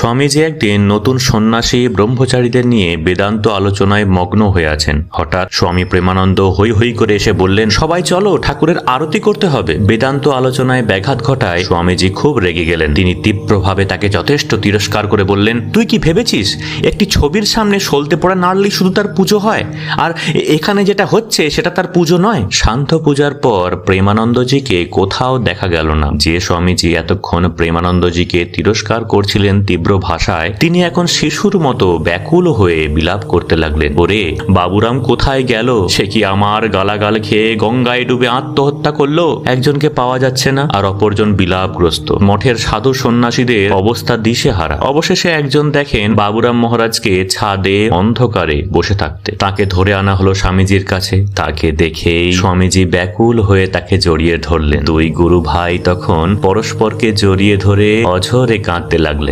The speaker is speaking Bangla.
স্বামীজি একদিন নতুন সন্ন্যাসী ব্রহ্মচারীদের নিয়ে বেদান্ত আলোচনায় মগ্ন হয়ে আছেন। হঠাৎ স্বামী প্রেমানন্দ হই হই করে এসে বললেন, সবাই চলো, ঠাকুরের আরতি করতে হবে। বেদান্ত আলোচনায় ব্যাঘাত ঘটায় স্বামীজি খুব রেগে গেলেন। তিনি তীব্রভাবে তাকে যথেষ্ট তিরস্কার করে বললেন, তুই কি ভেবেছিস একটি ছবির সামনে সলতে পড়া নাড়লেই শুধু তার পুজো হয়? আর এখানে যেটা হচ্ছে, সেটা তার পুজো নয়? শান্ত পূজার পর প্রেমানন্দজিকে কোথাও দেখা গেল না। যে স্বামীজি এতক্ষণ প্রেমানন্দজিকে তিরস্কার করছিলেন তীব্র ভাষায় তিনি এখন শিশুর মতো ব্যাকুল হয়ে বিলাপ করতে লাগলেন। ওরে, বাবুরাম কোথায় গেল? সে কি আমার গালাগাল খেয়ে গঙ্গায় ডুবে আত্মহত্যা করল? একজনকে পাওয়া যাচ্ছে না, আর অপরজন বিলাপগ্রস্ত। মঠের সাধু সন্ন্যাসীদের অবস্থা দিশেহারা। অবশেষে একজন দেখেন বাবুরাম মহারাজকে ছাদে অন্ধকারে বসে থাকতে। তাকে ধরে আনা হলো স্বামীজির কাছে। তাকে দেখেই স্বামীজি ব্যাকুল হয়ে তাকে জড়িয়ে ধরলেন। দুই গুরু ভাই তখন পরস্পরকে জড়িয়ে ধরে অঝরে কাঁদতে লাগলেন।